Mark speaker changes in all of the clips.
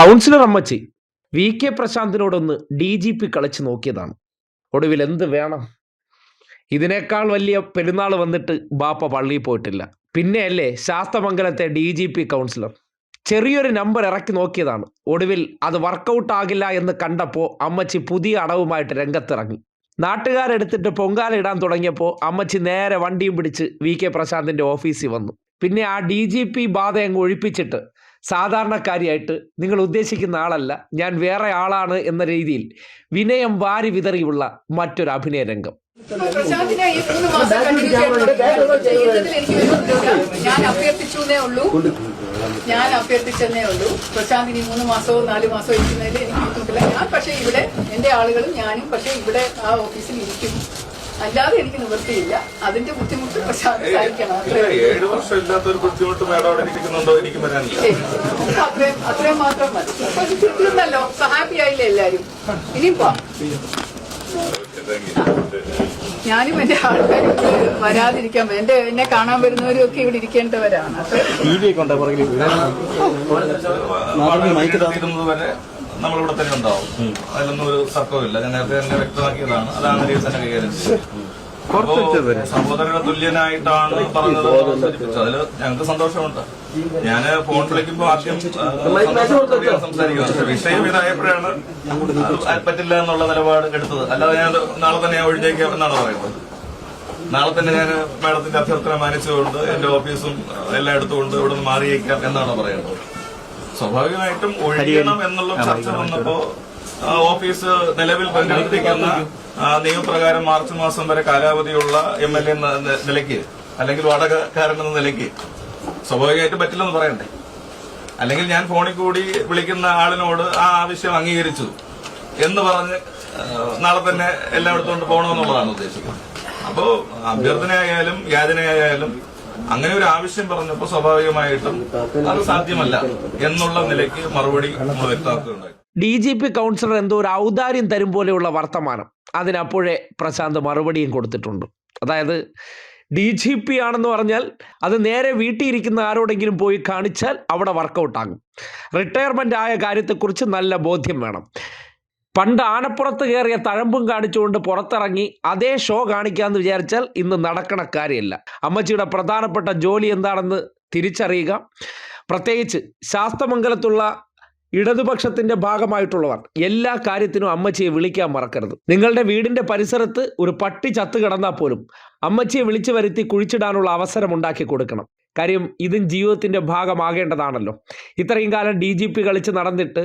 Speaker 1: Councillor അമ്മച്ചി V K പ്രശാന്തിനോടൊന്ന് D G P കളിച്ച് നോക്കിയതാണ്. ഒടുവിൽ എന്ത് വേണം? ഇതിനേക്കാൾ വലിയ പെരുന്നാൾ വന്നിട്ട് ബാപ്പ പള്ളിയിൽ പോയിട്ടില്ല. പിന്നെയല്ലേ ശാസ്തമംഗലത്തെ ഡി ജി പി കൗൺസിലർ. ചെറിയൊരു നമ്പർ ഇറക്കി നോക്കിയതാണ്. ഒടുവിൽ അത് വർക്കൗട്ട് ആകില്ല എന്ന് കണ്ടപ്പോൾ അമ്മച്ചി പുതിയ അടവുമായിട്ട് രംഗത്തിറങ്ങി. നാട്ടുകാരെടുത്തിട്ട് പൊങ്കാല ഇടാൻ തുടങ്ങിയപ്പോൾ അമ്മച്ചി നേരെ വണ്ടിയും പിടിച്ച് വി കെ പ്രശാന്തിന്റെ ഓഫീസിൽ വന്നു. പിന്നെ ആ ഡി ജി പി ബാധ അങ്ങ് ഒഴിപ്പിച്ചിട്ട് സാധാരണക്കാരിയായിട്ട് നിങ്ങൾ ഉദ്ദേശിക്കുന്ന ആളല്ല ഞാൻ വേറെ ആളാണ് എന്ന രീതിയിൽ വിനയം വാരി വിതറിയുള്ള മറ്റൊരു അഭിനയ രംഗം.
Speaker 2: പ്രശാന്തിനെ ഈ മൂന്ന് മാസം. ഞാൻ അഭ്യർത്ഥിച്ചേ ഉള്ളൂ. ഞാൻ അഭ്യർത്ഥിച്ചെന്നേ ഉള്ളൂ. പ്രശാന്ത് ഇനി മൂന്ന് മാസമോ നാല് മാസമോ ഇരിക്കുന്നതിൽ എനിക്ക് ഞാൻ പക്ഷേ ഇവിടെ എന്റെ ആളുകളും ഞാനും പക്ഷേ ഇവിടെ ആ ഓഫീസിൽ ഇരിക്കും. അല്ലാതെ എനിക്ക് നിവൃത്തിയില്ല അതിന്റെ ബുദ്ധിമുട്ട് സഹിക്കണം.
Speaker 3: ഏഴ് വർഷം ഇല്ലാത്ത ഒരു ബുദ്ധിമുട്ട് മേഡം അവിടെ ഇരിക്കുന്നുണ്ടോ എനിക്ക് വരാനില്ല
Speaker 2: അത്രയും അത്രയും മാത്രം മതി തീർന്നല്ലോ ഹാപ്പി ആയില്ലേ എല്ലാരും ഇനിയും പോവാം ഞാനും എന്റെ ആൾക്കാരും വരാതിരിക്കാൻ എന്റെ എന്നെ കാണാൻ വരുന്നവരും ഒക്കെ ഇവിടെ ഇരിക്കേണ്ടവരാണ്
Speaker 3: നമ്മളിവിടെ തന്നെ ഉണ്ടാവും. അതിലൊന്നും ഒരു തർക്കമില്ല ഞാൻ നേരത്തെ തന്നെ വ്യക്തമാക്കിയതാണ്. അതാണ് രീതി തന്നെ കൈകാര്യം ചെയ്തത്. സഹോദരന്റെ തുല്യനായിട്ടാണ് പറഞ്ഞത് സൂചിപ്പിച്ചത് അതിൽ ഞങ്ങൾക്ക് സന്തോഷമുണ്ട്. ഞാൻ ഫോൺ വിളിക്കുമ്പോൾ ആദ്യം സംസാരിക്കുന്നത് പക്ഷേ വിഷയം ഇതായപ്പോഴാണ് പറ്റില്ല എന്നുള്ള നിലപാട് എടുത്തത്. അല്ലാതെ ഞാൻ നാളെ തന്നെ ഞാൻ ഒഴിഞ്ഞേക്കാം എന്നാണ് പറയുന്നത്. നാളെ തന്നെ ഞാൻ മാഡത്തിന്റെ അഭ്യർത്ഥന മാനിച്ചുകൊണ്ട് എന്റെ ഓഫീസും എല്ലാം എടുത്തുകൊണ്ട് ഇവിടെ നിന്ന് മാറിയേക്കാം എന്നാണ് പറയുന്നത്. സ്വാഭാവികമായിട്ടും ഒഴിയണം എന്നുള്ള ചർച്ച വന്നപ്പോ ഓഫീസ് നിലവിൽ പ്രകടിപ്പിക്കുന്ന നിയമപ്രകാരം മാർച്ച് മാസം വരെ കാലാവധിയുള്ള എം എൽ എ എന്ന നിലയ്ക്ക് അല്ലെങ്കിൽ വാടകക്കാരൻ എന്ന നിലയ്ക്ക് സ്വാഭാവികമായിട്ട് പറ്റില്ലെന്ന് പറയണ്ടേ? അല്ലെങ്കിൽ ഞാൻ ഫോണിൽ കൂടി വിളിക്കുന്ന ആളിനോട് ആ ആവശ്യം അംഗീകരിച്ചു എന്ന് പറഞ്ഞ് നാളെ തന്നെ എല്ലാം എടുത്തുകൊണ്ട് പോകണമെന്നുള്ളതാണ് ഉദ്ദേശിക്കുന്നത്. അപ്പോ അഭ്യർത്ഥനയായാലും യാചനയായാലും അങ്ങനെ ഒരു ആവശ്യം പറഞ്ഞപ്പോൾ സ്വാഭാവികമായിട്ടും അത് സാധ്യമല്ല എന്നുള്ള നിലയ്ക്ക് മറുപടി നമ്മൾ വ്യക്തമാക്കുകയുണ്ടായി.
Speaker 1: ഡി ജി പി കൗൺസിലർ എന്തോ ഒരു ഔദാര്യം തരും പോലെയുള്ള വർത്തമാനം. അതിനപ്പോഴേ പ്രശാന്ത് മറുപടിയും കൊടുത്തിട്ടുണ്ട്. അതായത് ഡി ജി പി ആണെന്ന് പറഞ്ഞാൽ അത് നേരെ വീട്ടിൽ ഇരിക്കുന്ന ആരോടെങ്കിലും പോയി കാണിച്ചാൽ അവിടെ വർക്കൗട്ടാകും റിട്ടയർമെന്റ് ആയ കാര്യത്തെക്കുറിച്ച് നല്ല ബോധ്യം വേണം. പണ്ട് ആനപ്പുറത്ത് കയറിയ തഴമ്പും കാണിച്ചുകൊണ്ട് പുറത്തിറങ്ങി അതേ ഷോ കാണിക്കാമെന്ന് വിചാരിച്ചാൽ ഇന്ന് നടക്കണ കാര്യമല്ല. അമ്മച്ചിയുടെ പ്രധാനപ്പെട്ട ജോലി എന്താണെന്ന് തിരിച്ചറിയുക. പ്രത്യേകിച്ച് ശാസ്തമംഗലത്തുള്ള ഇടതുപക്ഷത്തിന്റെ ഭാഗമായിട്ടുള്ളവർ എല്ലാ കാര്യത്തിനും അമ്മച്ചിയെ വിളിക്കാൻ മറക്കരുത്. നിങ്ങളുടെ വീടിന്റെ പരിസരത്ത് ഒരു പട്ടി ചത്തു കിടന്നാൽ പോലും അമ്മച്ചിയെ വിളിച്ചു വരുത്തി കുഴിച്ചിടാനുള്ള അവസരം ഉണ്ടാക്കി കൊടുക്കണം. കാര്യം ഇതും ജീവിതത്തിന്റെ ഭാഗമാകേണ്ടതാണല്ലോ. ഇത്രയും കാലം ഡി ജി പി കളിച്ച് നടന്നിട്ട്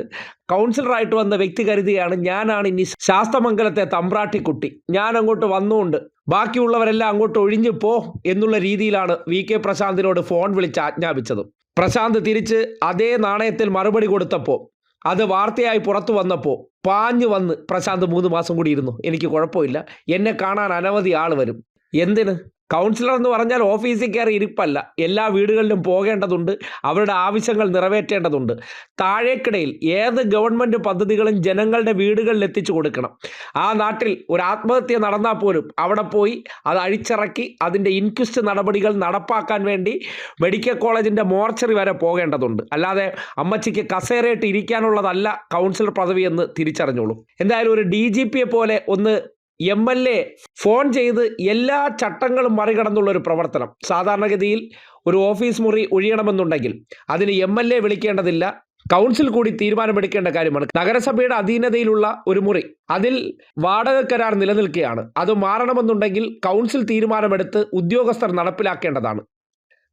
Speaker 1: കൗൺസിലറായിട്ട് വന്ന വ്യക്തി കരുതിയാണ് ഞാനാണ് ഇനി ശാസ്തമംഗലത്തെ തമ്പ്രാട്ടിക്കുട്ടി ഞാൻ അങ്ങോട്ട് വന്നുകൊണ്ട് ബാക്കിയുള്ളവരെല്ലാം അങ്ങോട്ട് ഒഴിഞ്ഞു പോ എന്നുള്ള രീതിയിലാണ് വി കെ പ്രശാന്തിനോട് ഫോൺ വിളിച്ച് ആജ്ഞാപിച്ചത്. പ്രശാന്ത് തിരിച്ച് അതേ നാണയത്തിൽ മറുപടി കൊടുത്തപ്പോൾ അത് വാർത്തയായി പുറത്തു വന്നപ്പോൾ പാഞ്ഞു വന്ന് പ്രശാന്ത് മൂന്ന് മാസം കൂടി ഇരുന്നു. എനിക്ക് കുഴപ്പമില്ല. എന്നെ കാണാൻ അനവധി ആൾ വരും. എന്തിന്? കൗൺസിലർ എന്ന് പറഞ്ഞാൽ ഓഫീസിൽ കയറി ഇരിപ്പല്ല. എല്ലാ വീടുകളിലും പോകേണ്ടതുണ്ട്. അവരുടെ ആവശ്യങ്ങൾ നിറവേറ്റേണ്ടതുണ്ട്. താഴേക്കിടയിൽ ഏത് ഗവൺമെന്റ് പദ്ധതികളും ജനങ്ങളുടെ വീടുകളിൽ എത്തിച്ചു കൊടുക്കണം. ആ നാട്ടിൽ ഒരു ആത്മഹത്യ നടന്നാൽ പോലും അവിടെ പോയി അത് അഴിച്ചിറക്കി അതിന്റെ ഇൻക്വസ്റ്റ് നടപടികൾ നടപ്പാക്കാൻ വേണ്ടി മെഡിക്കൽ കോളേജിന്റെ മോർച്ചറി വരെ പോകേണ്ടതുണ്ട്. അല്ലാതെ അമ്മച്ചിക്ക് കസേരയിട്ട് ഇരിക്കാനുള്ളതല്ല കൗൺസിലർ പദവി എന്ന് തിരിച്ചറിഞ്ഞോളൂ. എന്തായാലും ഒരു ഡി പോലെ ഒന്ന് എം എൽ എ ഫോൺ ചെയ്ത് എല്ലാ ചട്ടങ്ങളും മറികടന്നുള്ള ഒരു പ്രവർത്തനം. സാധാരണഗതിയിൽ ഒരു ഓഫീസ് മുറി ഒഴിയണമെന്നുണ്ടെങ്കിൽ അതിന് എം എൽ എ വിളിക്കേണ്ടതില്ല. കൗൺസിൽ കൂടി തീരുമാനമെടുക്കേണ്ട കാര്യമാണ്. നഗരസഭയുടെ അധീനതയിലുള്ള ഒരു മുറി അതിൽ വാടക കരാർ നിലനിൽക്കുകയാണ്. അത് മാറണമെന്നുണ്ടെങ്കിൽ കൗൺസിൽ തീരുമാനമെടുത്ത് ഉദ്യോഗസ്ഥർ നടപ്പിലാക്കേണ്ടതാണ്.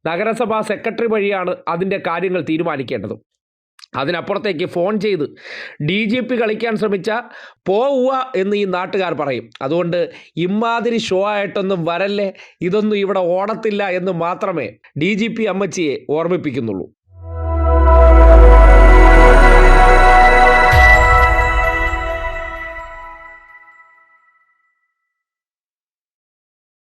Speaker 1: നഗരസഭാ സെക്രട്ടറി വഴിയാണ് അതിന്റെ കാര്യങ്ങൾ തീരുമാനിക്കേണ്ടത്. അതിനപ്പുറത്തേക്ക് ഫോൺ ചെയ്ത് ഡി ജി പി കളിക്കാൻ ശ്രമിച്ച പോവുക എന്ന് ഈ നാട്ടുകാർ പറയും. അതുകൊണ്ട് ഇമാതിരി ഷോ ആയിട്ടൊന്നും വരല്ലേ? ഇതൊന്നും ഇവിടെ ഓടത്തില്ല എന്ന് മാത്രമേ ഡി ജി പി അമ്മച്ചിയെ ഓർമ്മിപ്പിക്കുന്നുള്ളൂ.